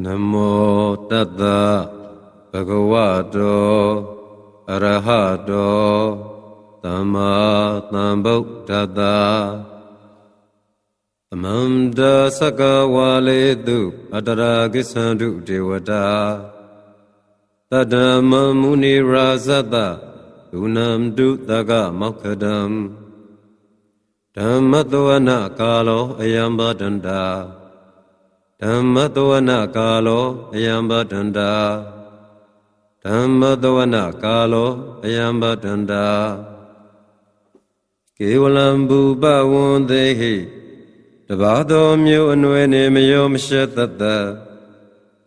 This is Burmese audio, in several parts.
နမောတတ္တဘဂဝတောအရဟတောသမ္မာသမ္ဗုဒ္ဓတ္တသမန္တစကဝါလေတုအတရာကိသန္တုဒေဝတာတတ္တမမုနိရာဇတဒုနံတုတကမောက္ခဒံဓမ္မတဝနကာလောအယံဘဒန္တာ ဓမ္မတဝနကာလောအယံဘဒန္တာဓမ္မတဝနကာလောအယံဘဒန္တာကေဝလံဘူပဝန္တေဟိတဘာသောမြို့အနွယ်နေမယောမရှက်တတ်တ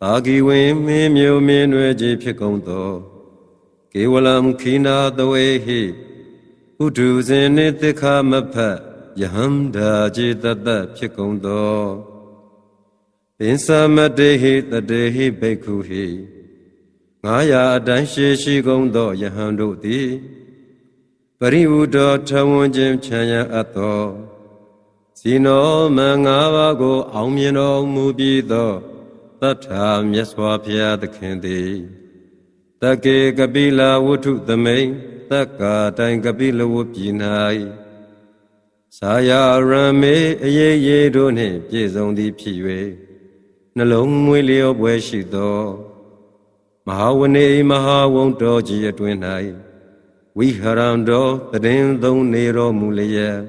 သာဂီဝင်မင်းမြို့မင်းနွယ်ကြီးဖြစ်ကုန်သောကေဝလံခိနာတဝေဟိဥဒုဇင်နိတိခမဖတ်ယဟန္တာจิตတတ်ဖြစ်ကုန်သော ပိသမတေဟိတတေဟိဘိက္ခုဟိငါရာအတိုင်းရှိရှိကုန်သောယဟန်တို့သည်ပရိဝုဒ္ဓထဝန်းခြင်းချမ်းရအပ်သောဇီနောမင်္ဂပါကို အောင်မြင်တော်မူပြီးသောတတ္ထာမြတ်စွာဘုရားသခင်သည်တကေကပိလာဝတ္ထုသမိန်တက္ကာတိုင်ကပိလဝပြည်၌သာယာရမေအရေးရေးတို့နှင့် ပြည့်စုံသည်ဖြစ်၍ နှလုံးမွေးလျောပွဲရှိသောမဟာဝနေမဟာဝုံတော်ကြီးအတွင်၌ဝိဟရံတော်တရင်သုံးနေတော်မူလျက်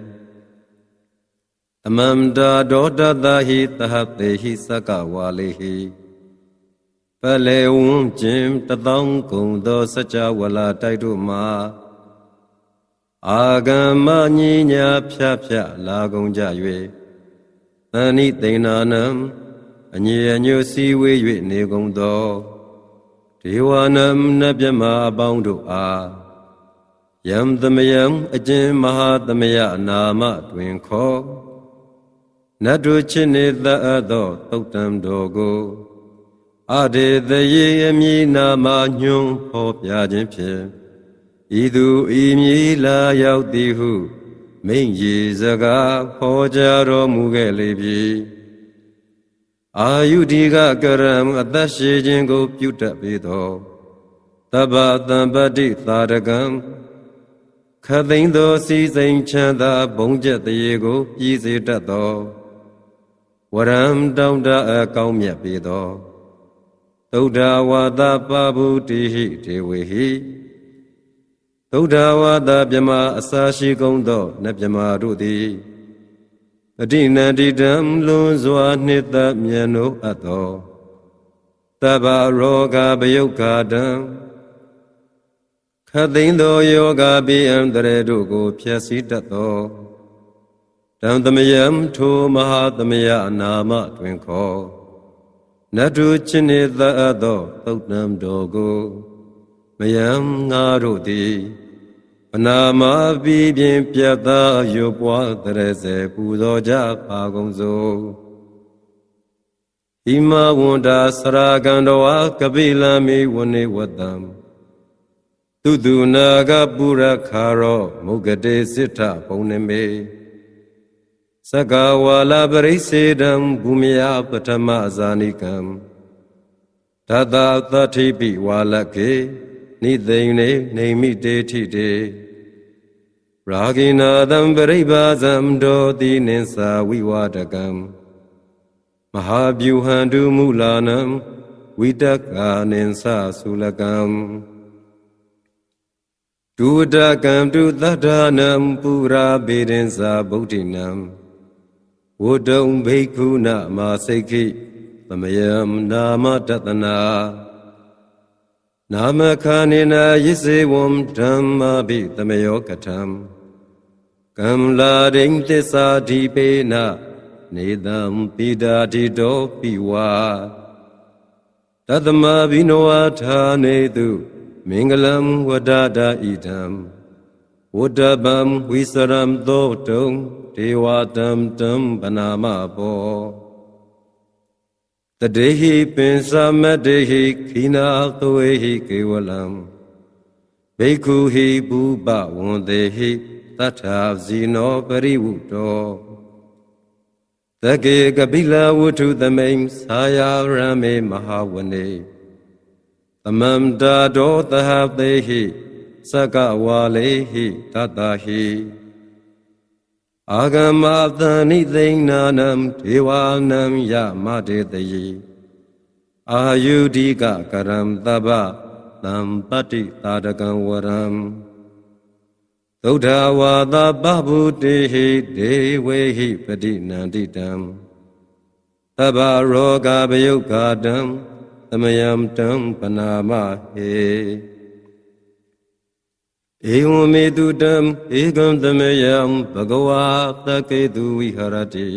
အမန္တာဒေါတတဟိတဟတေဟိသကဝါလေဟိပလေဝံကျင်တသောင်းကုံသောစကြဝဠာတိုက်တို့မှာအာဂမ္မညညာဖြာဖြာလာကုန်ကြ၍သဏိသိဏနံ အညီအညွတ်စည်းဝေး၍နေကုန်သောဒေဝနမနဗျမအပေါင်းတို့အားယံသမယံအကျဉ်မဟာသမယနာမတွင်ခေါ်နတ်တို့ချစ်နေသအပ်သောသုတ်တံတော်ကိုအဒေသယေအမည်နာမညွန်းဟောပြခြင်းဖြင့်ဤသူဤမည်လာရောက်သည်ဟုမိန့်ရည်စကားဟောကြားတော်မူခဲ့လေပြီ အာယုဒီကကရံအသက်ရှိခြင်းကို ပြုတတ်ပေသောတဗ္ဗတံပတိသာရကံခသိန်းသောစီစိန်ချမ်းသာဘုံကျက်တရေကိုပြည်စေတတ်သောဝရံတောင်းတအကောင်းမြတ်ပေသောသုဒ္ဓဝါဒပဗုတိဟိဒေဝေဟိသုဒ္ဓဝါဒမြမအစာရှိကုန်သောနတ်မြမတို့သည် အတိနန္တိတံလွန်စွာနှစ်သက်မြတ်နိုးအပ်သောတဗ္ဗရောဂဗယုတ်ခာတံခသိန်းသောယောဂပိအံတရေတို့ကိုဖျက်ဆီးတတ်သောတံသမယံထိုမဟာသမယအနာမတွင်ခေါ်နတ်တို့ချင်းနေသအပ်သောသုတ်တံတော်ကိုမယံငါတို့သည်အ နာမပြီးပြင်းပြတ်သားရွပွားတရစေပူဇော်ကြပါကုန်စို့ဣမဝန္တာစရာကန္တဝါကပိလမိဝနေဝတံသူတုနာကပုရခါရောမုဂတေစိထပုံနေမေသကဝါလာပရိစေတံဘူမယပထမဇာနိကံတတသတိပိဝါလကေနိသိင်နေနေမိတေထိတေ ရာဂိနာသံပရိပါဇံဒောတိနိသာဝိဝါဒကံမဟာဗျူဟံတုမူလာနံဝိတကာနိသသုလကံဒုဒကံတုသတ္ထာနံပုရာဘေဒင်္စာဗုဒ္ဓိနံဝုဒုံဘိက္ခုနမစိတ်ခိသမယံနာမတတနာနာမခာနိနာယိစေဝံဓမ္မာပိသမယောကထံ ကမ္လာရိဉ္သစ္စာဓိပေနနေတံပိဒာတိတောပိဝါတတမဘိနောအာထာနေတုမင်္ဂလံဝဒတာဣဒံဝဒဗံဝိစရံသောတုံဒေဝတံတံပနာမဘောတတေဟိပင်သမတေဟိခိနာသဝေဟိကေဝလံဘိက္ခုဟိဘူပဝန္တေဟိ တထာဇီနောပရိဝုတောတကေကပိလဝုထုသမိန်သာယာရမေမဟာဝနေသမန္တာဒောသဟသေဟိစကဝါလေဟိတတဟိအာဂမသဏိသိဏနံဒေဝနံယမတေတယေအာယုဒိကကရံတဗ္ဗသံပတ္တိတာဒကံဝရံ သုဒ္ဓဝါသပဗုတေဟိဒေဝေဟိပတိနန္တိတံသဗ္ဗရောဂဗယုတ်ကာတံသမယံတံပနာမဟေဧဝမေတုတံဧကံသမယံဘဂဝါတကေတုဝိဟရတိ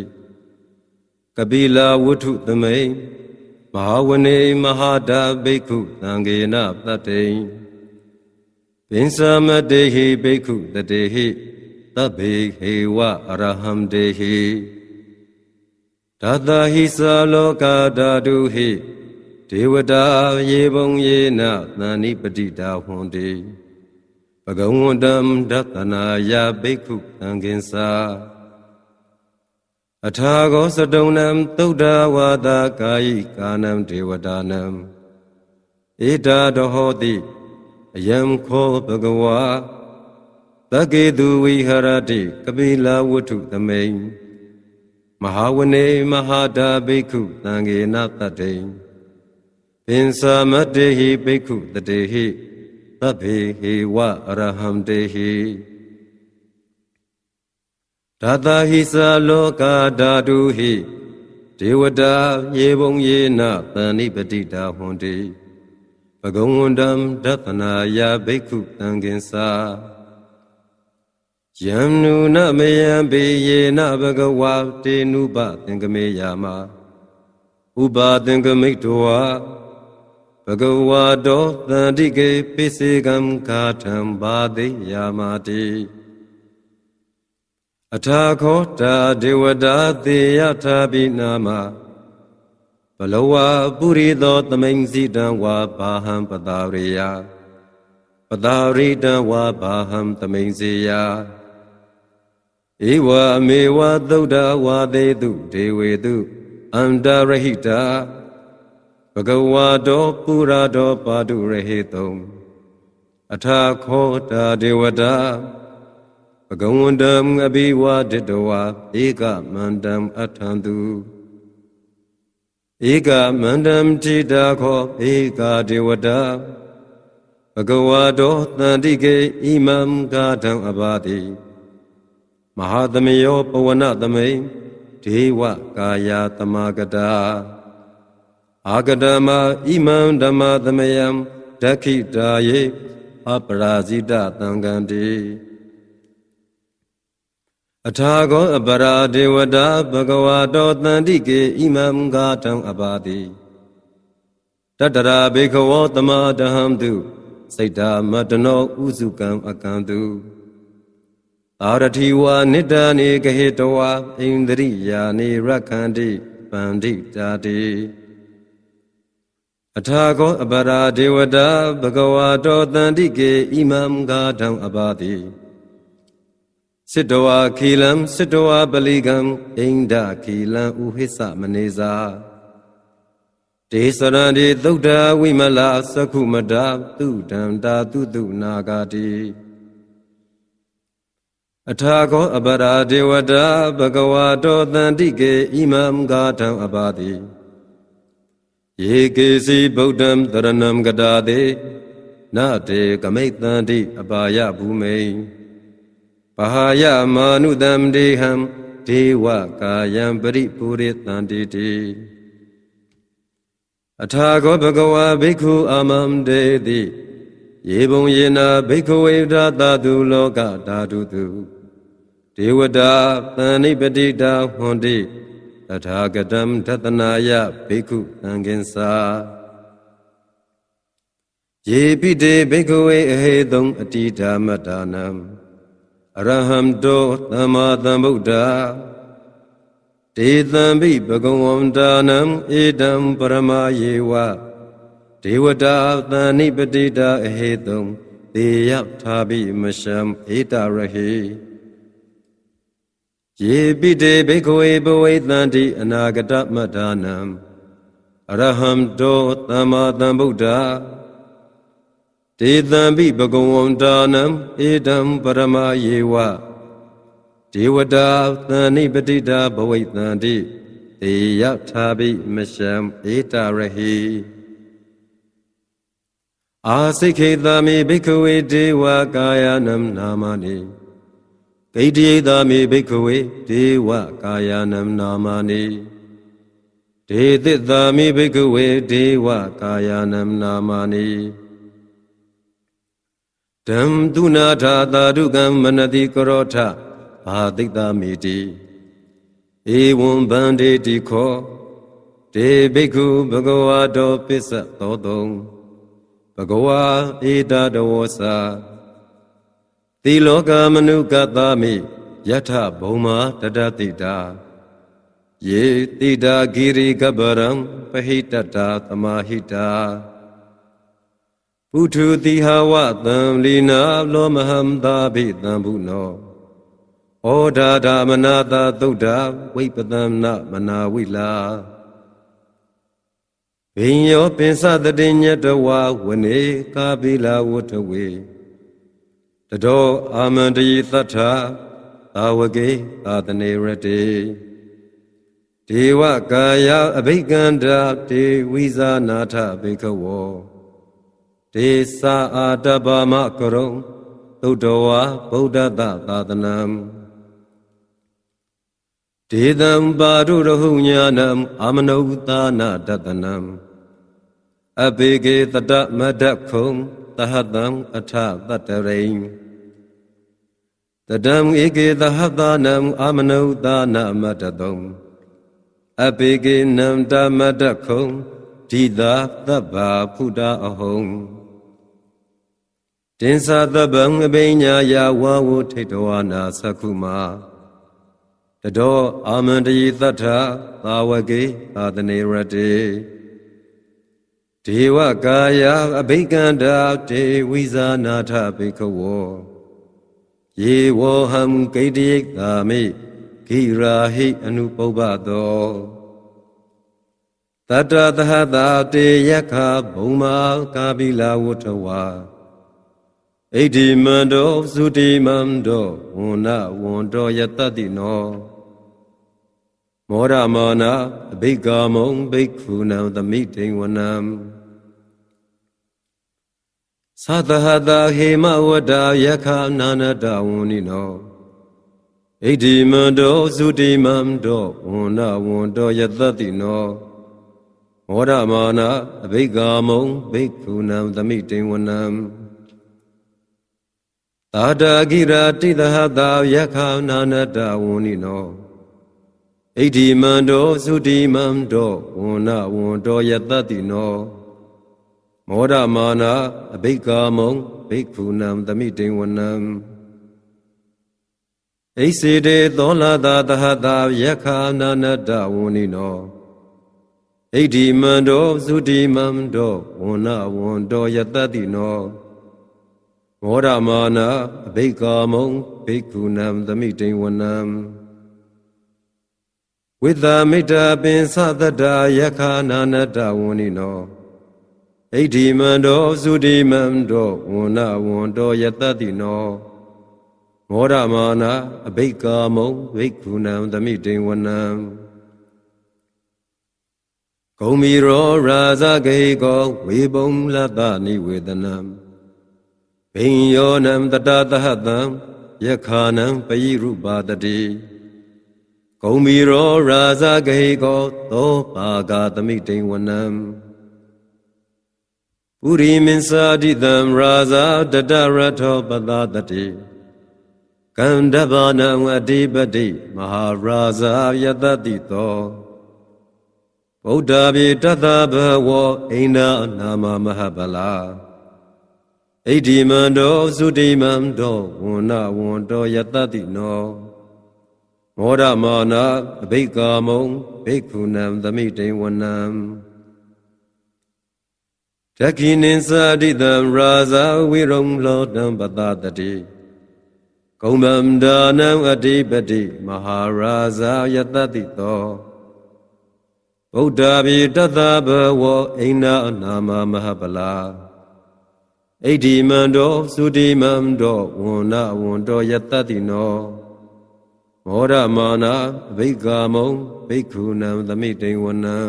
ကပိလာဝုထုသမိန်မဟာဝနေမဟာတာဘိက္ခုသံဃေနပတ္တိ ပင်စမတေဟိဘိက္ခုတတေဟိသဗ္ဗေဟေဝအရဟံတေဟိဒတဟိသလောကဓာတုဟိဒေဝတာယေဘုံယေနသန္နိပတိတာဟွန်တေဘဂဝန္တံဒသနာယဘိက္ခုသံဃင်္စာအထာဂောစတုံနံသုဒ္ဓဝါဒကာယိကာနံဒေဝတာနံဧတာတဟောတိ အယံခောဘဂဝါတကေတုဝိဟရတိကပိလဝတ္ထုသမိန်မဟာဝနေမဟာတာဘိက္ခုသံဃေနတတ္တိပင်စမတေဟိဘိက္ခုတတေဟိသဗ္ဗေဟေဝအရဟံတေဟိဒါတာဟိသလောကဓာတုဟိဒေဝတာယေဘုံယေနသန္နိပတိတာဟွန်တိ ဘဂဝန္တံဒသနာယဘိက္ခုသံဃင်္စာယံနုနမယံဘေယေနဘဂဝါတေနုပသင်္ကမေယာမဥပါသင်္ကမိတ်တောဘဂဝါတောသန္တိကေပိစေကံခာထံဘာတိယာမတိအထာခောတာဒေဝတာသေယထာပိနာမ ဘလဝပုရိသောသမိန်စီတံဝါဘာဟံပတာရိယပတာရိတံဝါဘာဟံသမိန်စီယဧဝအမေဝသုဒ္ဓဝါသေတုဒေဝေတုအန္တရဟိတာဘဂဝါတောပုရာတောပါတုရဟေတုံအထာခောတာဒေဝတာဘဂဝန္တံအဘိဝါဒတဝါဧကမန္တံအထံတု ဧကမန္တံတိတာခောဧကဒေဝတာဘဂဝါတောတန္တိကေဣမံဂါထံအဘာတိမဟာသမယောပဝနသမိန်ဒေဝကာယတမဂတာအာဂတမဣမံဓမ္မသမယံဒက္ခိတာယေအပရာဇိတသံဃံတိ အထာကောအပရာဒေဝတာဘဂဝါတောတန္တိကေဣမံဂါထံအပါတိတတရာဘေခဝောတမတဟံတုစိတ်တာမတနောဥစုကံအကံတုအာရတိဝါနိတ္တနေကဟေတဝါဣန္ဒရိယာနေရခန္တိပန္တိတာတိအထာကောအပရာဒေဝတာဘဂဝါတောတန္တိကေဣမံဂါထံအပါတိ စစ်တဝါခီလံစစ်တဝါပလိကံဣန္ဒခီလံဥဟိသမနေစာဒေသရန္တိသုဒ္ဓဝိမလသကုမတာသူတံတာတုတုနာဂာတိအထာခောအပရာဒေဝတာဘဂဝါတောတန္တိကေဣမံဂါထံအပါတိယေကေစီဗုဒ္ဓံတရဏံကတာတေနတေကမိတ်တန္တိအပါယဘူမိန် ပဟာယမာနုတံဒေဟံဒေဝကာယံပရိပူရိတန္တိတိအထာခောဘဂဝါဘိက္ခုအာမံဒေတိယေဘုံယေနာဘိက္ခဝေဒတာတုလောကဓာတုတုဒေဝတာသန္နိပတိတာဟွန်တိတထာဂတံသတနာယဘိက္ခုသံဃင်္စာယေပိတေဘိက္ခဝေအဟေတုံအတိဓမ္မတာနံ အရဟံတောသမ္မာသမ္ဗုဒ္ဓဒေသံဘိဘဂဝန္တာနံဧတံပရမယေဝဒေဝတာသန္နိပတိတာအဟေတုံသေယထာဘိမရှံဧတရဟေယေပိတေဘိက္ခဝေဘဝိတန္တိအနာဂတမတ္ထာနံအရဟံတောသမ္မာသမ္ဗုဒ္ဓ တေတံပိဘဂဝန္တာနံဧတံပရမယေဝဒေဝတာသန္နိပတိတာဘဝိတန္တိတေယထာပိမရှံဧတရဟိအာစိခေတမိဘိက္ခဝေဒေဝကာယနံနာမနိဂိတိယသာမိဘိက္ခဝေဒေဝကာယနံနာမနိဒေသစ္သာမိဘိက္ခဝေဒေဝကာယနံနာမနိ ဓမ္တုနာထာသာဓုကံမနတိကရောထဘာတိတ္တမိတိဧဝံဗန္ဒေတိခောဒေဘိက္ခုဘဂဝါတောပစ္စသောတုံဘဂဝါဧတတဝောစာသီလောကမနုကသမိယထဘုံမာတတတိတာယေတိတာဂိရိကပရံပဟိတတာသမာဟိတာ ပုထုတိဟဝသံလီနာလောမဟံသာဘိတံဘုနောဩဒါဒမနာတာသုဒ္ဓဝိပတံနမနာဝိလာဘိညောပင်စတတိညတဝဝနေကာပိလာဝတ္ထဝေတတောအာမန္တယသတ္ထာသာဝကေသာတနေရတေဒေဝကာယအဘိကန္တာတေဝိဇာနာထဘေကဝော ဒေသာအာတဗ္ဗမကရုံသုတ္တဝါဗုဒ္ဓတသာသနံဒေတံပါရုရဟုညာနံအာမနုသာနာတတနံအဘေကေတတမဒခုံတဟတံအထတတရိံတတံဧကေသဟတနံအာမနုသာနာမတတုံအဘေကေနံတမဒခုံဒီသာသဗ္ဗာဖုဒအဟုံ တင်္သာသဗ္ဗံအဘိညာယဝဝထိတဝနာသကုမာတတောအာမန္တယသတ္ထသာဝကေသာတနေရတေဒေဝကာယအဘိကန္တာတေဝိဇာနာထဘိခဝောယေဝဟံဂိတိယသာမိဂိရာဟိအနုပုပ္ပသောတတသဟတာတေယခဘုံမာကာပိလာဝထဝါ ဣတိမန္တောသုတိမန္တောဝန္နဝန္တောယတတိနောမောရမောနာအဘိကာမုံဘိက္ခုနံသမိတိဝနံသတဟတာဟေမဝတ္တာယခနာနတဝန္နိနောဣတိမန္တောသုတိမန္တောဝန္နဝန္တောယတတိနောမောရမောနာအဘိကာမုံဘိက္ခုနံသမိတိဝနံ သာတာဂိရာတိတဟတာယခနာနတဝန္နိနောဣတိမန္တောသုတိမန္တောဝန္နဝန္တောယတတိနောမောဒမာနာအဘိကာမုံဘိက္ခုနံသမိတိဝနံဣစေတေသောလာတာတဟတာယခာနာနတဝန္နိနောဣတိမန္တောသုတိမန္တောဝန္နဝန္တောယတတိနော မောဒမာနာအဘိကာမုံဘိက္ခုနံသမိတိဝနံဝိသမိတ္တပင်သတ္တယခာနာနတဝန္နိနောဣတိမန္တောသုတိမန္တောဝန္နဝန္တောယတတိနောမောရမာနာအဘိကာမုံဘိက္ခုနံသမိတိဝနံဂုံမီရောရာဇဂေကောဝေပုံလတ္တနိဝေဒနံ ဘိညောနံတတသဟတံယခာနံပယိရုပါတတိဂုံမီရောရာဇဂေကောသောပါဂသမိတိဝနံပုရိမင်းစာတိတံရာဇာတတရထောပသတတိကန္တဗနံအတိပတိမဟာရာဇာယတတိသောဗုဒ္ဓပြေတသဘဝအိန္ဒနာမမဟပလာ ဣတိမန္တောသုတိမန္တောဝန္နဝန္တောယတတိနောမောဒမာနာအဘိကာမုံဘိက္ခုနံသမိတိဝနံတခိနိသတိတံရာဇာဝိရုံလောတံပတတတိကုံဗန္ဒာနံအတိပတိမဟာရာဇာယတတိတောဗုဒ္ဓဘိတသဘဝအိနာနာမမဟပလာ ဣဒိမံတောသုတိမံတောဝန္နဝန္တောယတတိနောမောရမာနာအဘိက္ကာမုံဘိက္ခုနံသမိတိဝနံ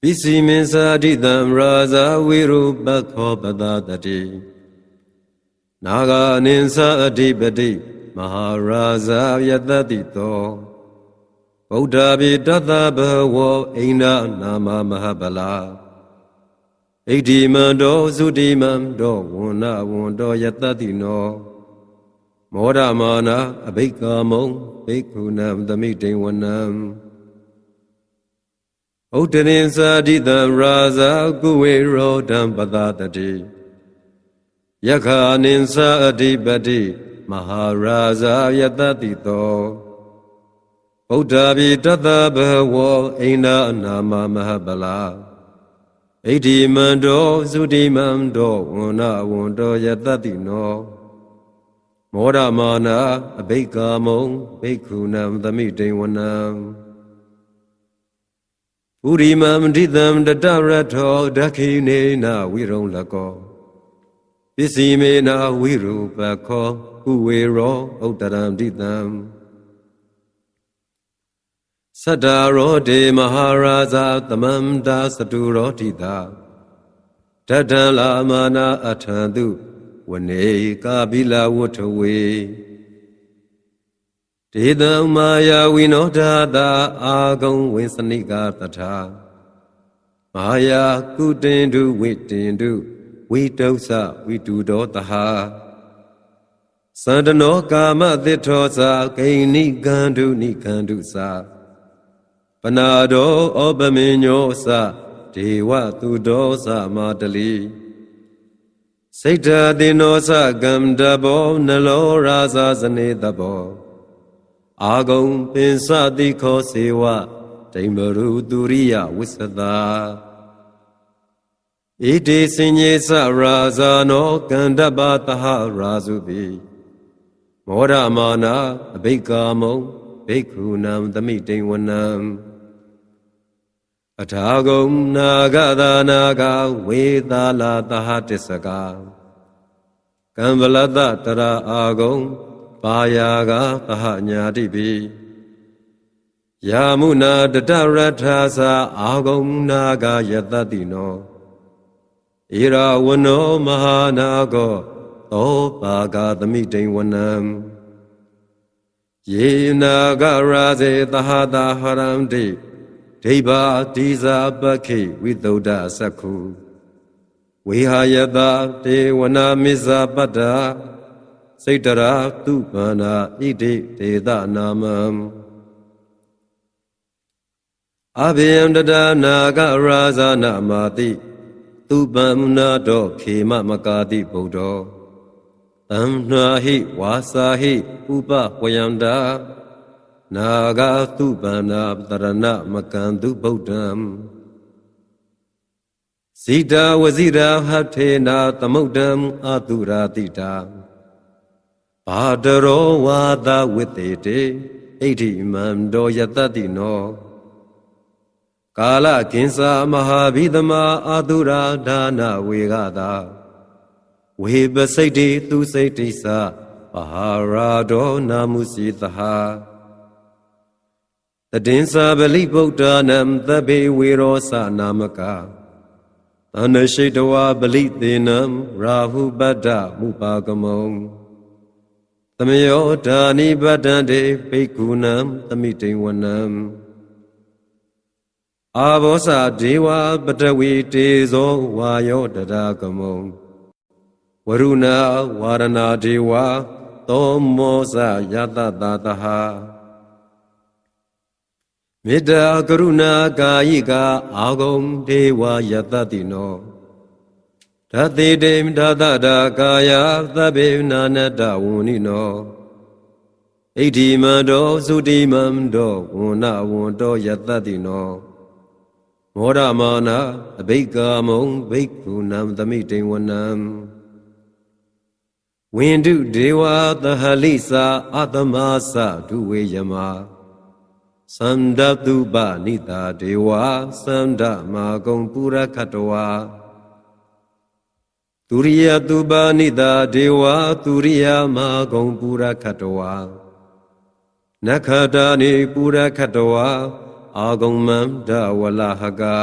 ပိစီမင်းစာတိတံရာဇာဝိရုပခောပတတတိနာဂာနိသအဓိပတိမဟာရာဇာယတတိတောဗုဒ္ဓဘိတသဘဝအိန္ဒနာမမဟပလာ ဣဒိမံတောသုတိမံတောဝန္နဝန္တောယတတိနောမောဒမာနာအဘိက္ကာမုံဘိက္ခုနံသမိတိဝနံဥဒ္ဒရင်သာတိတံရာဇာကုဝေရောဓံပတတတိယက္ခာနိသအဓိပတိမဟာရာဇာယတတိတောဗုဒ္ဓဘိတတဘဝအိန္ဒအနာမမဟပလာ ဣတိမံတောသုတိမံတောဝန္နဝန္တောယတတိနောမောဒမာနာအဘိက္ကာမုံဘိက္ခုနံသမိတိဝနံပုရိမံဒိတံတတရထောဒခိနေနဝိရုံလကောပစ္စည်းမေနာဝိရူပခောဥဝေရောဥတ္တရံဒိတံ သတ္တရောဒေမဟာရာဇာသမန္တာစတုရောတိတာတတံလာမာနာအထံတုဝနေကာပိလဝတ္ထဝေဒေတံမာယာဝိနောဒာတာအာဂုံဝိစနိကာတထာမာယာကုတင်တုဝိတင်တုဝိတုသဝိတုဒောတဟာသန္တနောကာမသစ္ထောသာဂိဏိကန္တုနိကန္တုသာ ပနာတောဩပမေညောသဒေဝသူဒောသမတလိစိတ်ဓာတိနောသကံတဘောနလောရာဇာဇနေတဘောအာဂုံပင်စတိခောစေဝဒိမ္မရုသူရိယဝိသတာဣတိစင်ញေသရာဇာနောကန္တပတဟရာဇုပိမောရမာနာအဘိက္ကာမုံဘိက္ခုနံသမိတိဝနံ အထာဂုံနာဂသာနာဂဝေသာလာတဟတစ္စကကံဗလတတရာအာဂုံပါယာကသဟညာတိပိယာမုနာတတရထာသာအာဂုံနာဂယတတိနောဣရာဝနောမဟာနာကောသောပါကသမိတိဝနံယေနာဂရာဇေသဟတာဟရံတိ ဒိဗာတိဇာပခိဝိသုဒ္ဓသက္ခုဝေဟာယတာတေဝနာမိဇာပတ္တာစိတ်တရာသူပန္နာဣတိဒေသနာမံအဘိယံတဒနာဂရာဇာနာမာတိသူပမ္နာတောခေမမကာတိဗုဒ္ဓောတံနာဟိဝါစာဟိဥပဝယန္တာ နာဂသုပန္နာတရဏမကံသူဗုဒ္ဓံဇိတာဝဇိရာဟထေနာသမုဒ္ဒံအတုရာတိတာဘာတရောဝါဒဝိတေတေဣတိမံတောယတတိနောကာလကင်္စာမဟာဘိသမအာတုရာဒါနဝေကတာဝေပစိတ်တိသူစိတ်တိသပဟာရာဒောနာမုစီသဟာ တတင်္စာပလိဗုဒ္ဓနံသဗ္ဗေဝေရောသနာမကသန္နရှိတဝါပလိသေနံရာဟုပတ္တမုပါကမုံသမယောဓာနိပတ္တံတေဘိက္ခုနံသမိတိဝနံအာဘောဇဒေဝပတဝီတေဇောဝါယောတရာကမုံဝရုဏဝါရဏဒေဝသောမောဇယတတတဟ မေတ္တာကရုဏာကာယိကအာဂုံဒေဝယတတိနောဓတိတေမဓတတာကာယသဗ္ဗေနာနတဝုန်ိနောဣတိမံတောသုတိမံတောဝန္နဝန္တောယတတိနောမောရမာနာအဘိက္ကာမုံဘိက္ခုနံသမိတိဝနံဝိန္ဒုဒေဝသဟလိစာအတမသဒုဝေယမ သန္ဒတုပနိတာဒေဝသန္ဒမာကုံပုရခတဝါသူရိယတုပနိတာဒေဝသူရိယမာကုံပုရခတဝါနခတာနိပုရခတဝါအာဂုံမန္တဝလဟကာ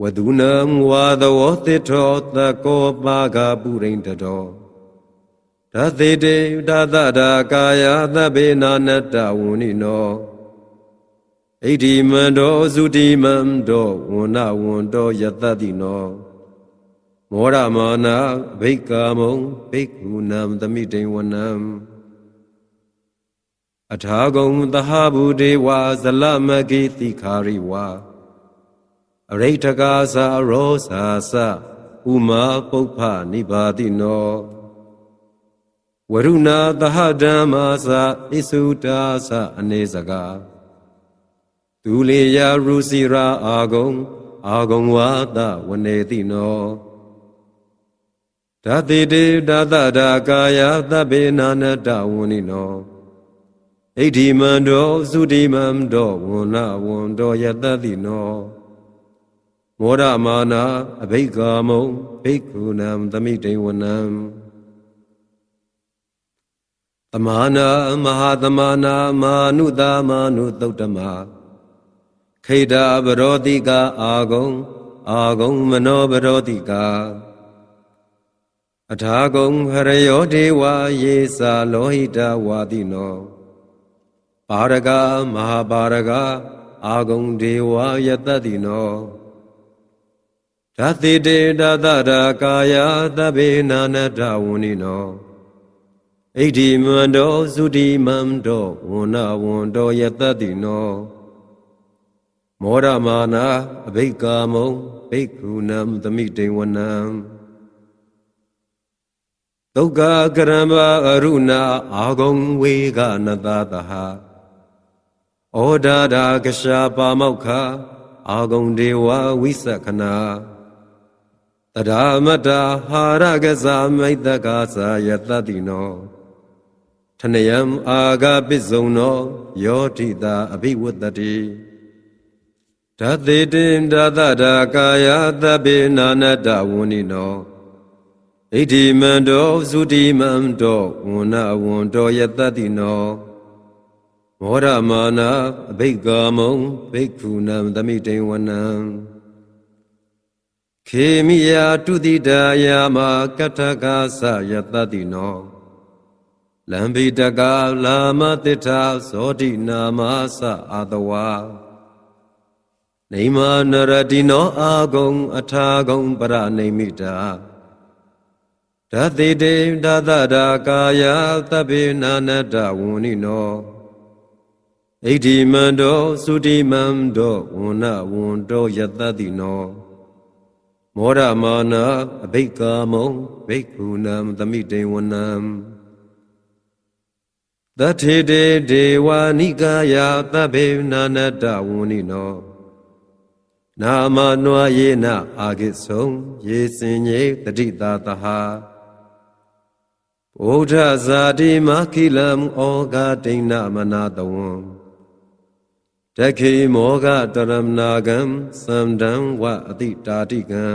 ဝဒုနံဝါသဝတိထောတကောပါကပုရိန္တတော ဓသေတေဒသတာကာယသဗ္ဗေနာနတ္တဝုနိနောဣတိမန္တောသုတိမန္တောဝန္နဝန္တောယတတိနောမောရမာနာဘိက္ကာမုံဘိက္ခုနံသမိတိဝနံအထာဂုံသဟဗုဒေဝဇလမကိတိခာရိဝါအရိဋ္ဌကာသရောစာသဥမာပုပ္ဖနိဘာတိနော ဝရုဏသဟဓမ္မာသဣစုတာသအနေစကာသူလေယရုစီရာအာဂုံအာဂုံဝါဒဝနေတိနောဓာတိတေဓာတတာကာယသဗ္ဗေနာနတဝုနိနောဣဋ္ဌိမန္တောသုတိမန္တောဝန္နဝန္တောယတတိနောမောရမာနာအဘိက္ကာမုံဘိက္ခုနံသမိတိဝနံသ မာနာမဟာသမာနာမာနုတာမာနုသုတ်တမခိတာဘရောတိကာအာဂုံအာဂုံမနောဘရောတိကာအထာဂုံဟရယောဒေဝယေစာလောဟိတဝါတိနောပါရကမဟာပါရကအာဂုံဒေဝယတတိနောဓာတိတေတသတာကာယသဗ္ဗေနာနတဝုနိနော ဣဋ္ဌိမန္တောသုတိမန္တောဝန္နဝန္တောယတတိနောမောရမာနာအဘိက္ကာမုံဘိက္ခုနံသမိတေဝနံဒုက္ခကရမအရုဏအာဂုံဝေကနတတဟဩဒါဒာကရှာပါမောက္ခအာဂုံဒေဝဝိသခနာတရာမတဟာရကစားမိတ်တကာသာယတတိနော ထနယံအာဂပိစုံနောယောတိတာအဘိဝတ္တိဓာတိတင်ဓာတတာကာယသဗ္ဗေနာနတဝုနိနောဣတိမန္တောသုတိမန္တောဝန္နဝန္တောယတတိနောမောရမာနာအဘိက္ကာမုံဘိက္ခုနံသမိတေဝနံခေမိယာတုတိတာယာမကထကာသယတတိနော လံဘိတကာလာမတိထာဇောတိနာမသအာတဝါနေမနရတိနောအာဂုံ အထာဂုံပရနေမိတာဓာတိတေဓာတတာကာယသဗ္ဗေနာနတဝုန်ိနောဣဋ္ဌိမန္တောသုတိမန္တောဝန္နဝန္တောယတတိနောမောရမာနာအဘိက္ကာမုံဘိက္ခုနံသမိတေဝနံ တထေတေဒေဝနိကာယသဗ္ဗေနာနတဝုန်ိနောနာမနွာယေနအာဂိဆုံယေစင်ညေတတိတာတဟာဘုဒ္ဓဇာတိမခိလံဩဃဒိဏမနာတဝံတခိမောဃတရမနာကံသံတံဝအတိတာတိကံ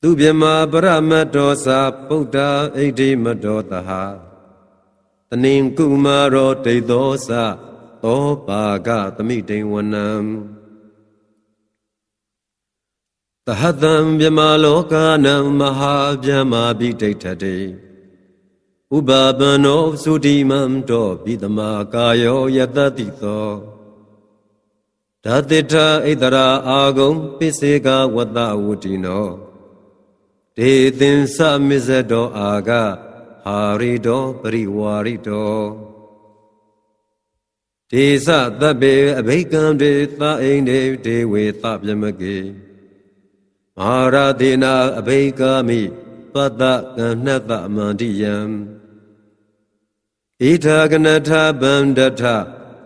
သူပြမပရမတ္တောသာပုဒ္ဓဣတိမတောတဟာ တနင်ကုမာရောဒိသောသသောပါကသမိတိဝနံတဟတံမြမလောကနံမဟာဗျမပိဋိဋ္ဌတေဥပပနောသုတိမံတောပိတမကာယောယတတိသောဓာတိထဣတရာအာဂုံပိစေကဝတ္တဝတိနောဒေသင်္သမစ္ဆတောအာဂ ဟာရိတောပရိဝါရိတောဒေသတဗ္ဗေအဘိကံတေသအိန္ဒေဒေဝေသပြမကေမဟာရသေနာအဘိကာမိပတ္တကဏ္ဏတမန္တိယံဣထာကနထဗန္ဒထ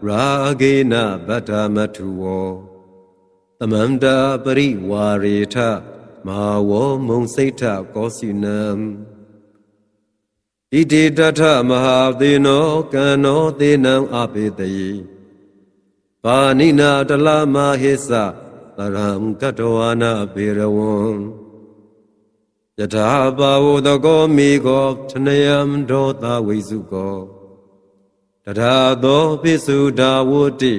ရာဂေနဗတ္ထမထုဝောသမန္တာပရိဝါရေထမဟာဝောမုံစိတ်ထကောစီနံ ဣတိတထမဟာသေနောကံနောသေနံအပိတယေပါဏိနာတလမဟိသသရံကတဝနာပေရဝံယထာဘာဝတကောမိကောသနယံဒောသဝိစုကောတထာသောပိစုဒါဝတိ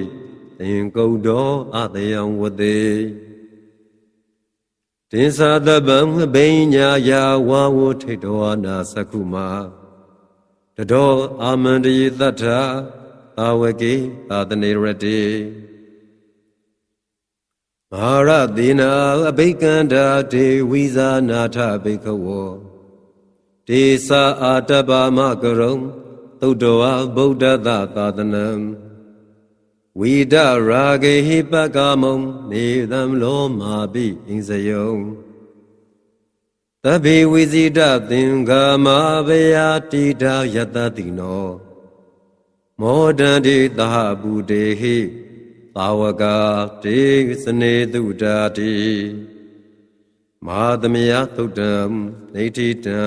သင်္ကုတ်တော်အတယံဝတေတင်္သာတပံဘိညာယာဝါဝထိတ်တော်နာသကုမာ တတော်အာမန္တယေတ္ထာသာဝကေသာတနေရတေမဟာရသေနာအဘိကန္တာဒေဝိဇာနာထဘိကဝောဒေသာအာတပမကရုံသုတ္တဝဗုဒ္ဓသသာသနံဝိဒရာဂေဟိပကမုံနေသံလောမာပိအင်းစယုံ တဗ္ဗေဝိဇိတသင်္ဃမာဘယတိတာယတတိနော မောဒန္တိသဟဗုတေဟိသာဝကတေစနေတုတာတိမဟာသမယသုတ်တံနေတိတံ